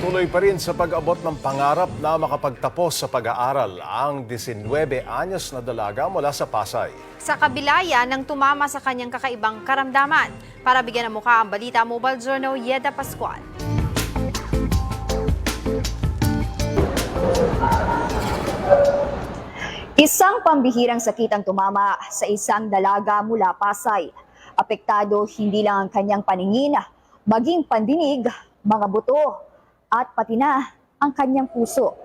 Tuloy pa rin sa pag-abot ng pangarap na makapagtapos sa pag-aaral ang 19 anyos na dalaga mula sa Pasay. Sa kabila yan ng tumama sa kanyang kakaibang karamdaman. Para bigyan ng mukha ang balita Mobile Journal Yeda Pascual. Isang pambihirang sakit ang tumama sa isang dalaga mula Pasay. Apektado hindi lang ang kanyang paningin, maging pandinig, mga buto, at pati na ang kanyang puso.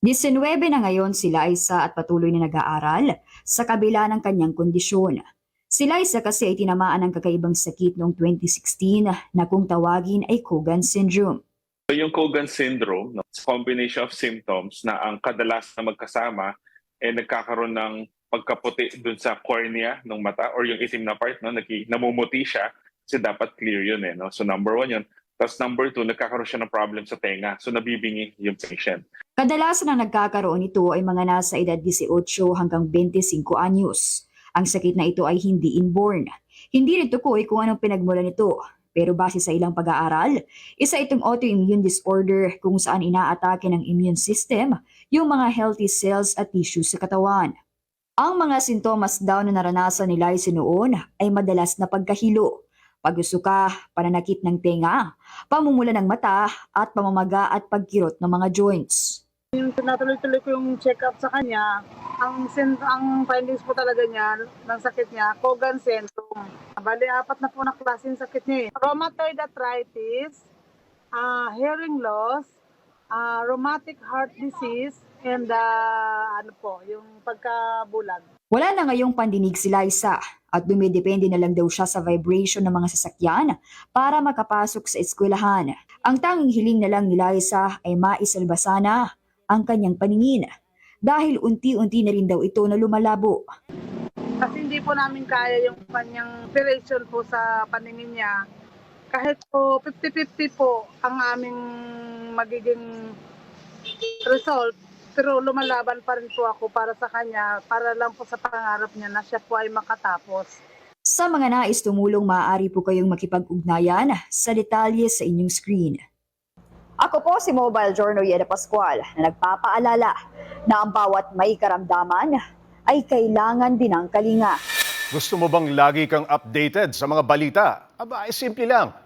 19 na ngayon si Liza at patuloy na nag-aaral sa kabila ng kanyang kondisyon. Si Liza kasi ay tinamaan ng kakaibang sakit noong 2016 na kung tawagin ay Cogan Syndrome. So yung Cogan syndrome, no, combination of symptoms na ang kadalas na magkasama eh nagkakaroon ng pagkaputi dun sa cornea ng mata or yung itim na part, no, naki, namumuti siya kasi dapat clear yun eh. No? So number one yun. Tapos number two, nagkakaroon siya ng problem sa tenga. So nabibingi yung patient. Kadalasan na nagkakaroon nito ay mga nasa edad 18 hanggang 25 anyos. Ang sakit na ito ay hindi inborn. Hindi rin tukoy kung anong pinagmula nito. Pero base sa ilang pag-aaral, isa itong autoimmune disorder kung saan inaatake ng immune system yung mga healthy cells at tissues sa katawan. Ang mga sintomas daw na naranasan ni Liza noon ay madalas na pagkahilo, pagusuka, pananakit ng tenga, pamumula ng mata at pamamaga at pagkirot ng mga joints. Tinatuloy-tuloy ko yung check-up sa kanya. Ang ang findings po talaga niya ng sakit niya, Cogan syndrome. Bali, apat na po na klase yung sakit niya. eh. Rheumatoid arthritis, ah, hearing loss, ah, rheumatic heart disease, and ah, ano po, yung pagkabulag. Wala na ngayong pandinig si Liza at dumidepende na lang daw siya sa vibration ng mga sasakyan para makapasok sa eskwelahan. Ang tanging hiling na lang ni Liza ay maisalba sana ang kanyang paningin dahil unti-unti na rin daw ito na lumalabo. Kasi hindi po namin kaya yung kanyang operation po sa paningin niya. Kahit po 50-50 po ang aming magiging result. Pero lumalaban pa rin po ako para sa kanya, para lang po sa pangarap niya na siya po ay makatapos. Sa mga nais tumulong, maaari po kayong makipag-ugnayan sa detalye sa inyong screen. Ako po si Mobile Journal Yeda Pascual na nagpapaalala na ang bawat may karamdaman ay kailangan din ng kalinga. Gusto mo bang lagi kang updated sa mga balita? Aba, ay simple lang.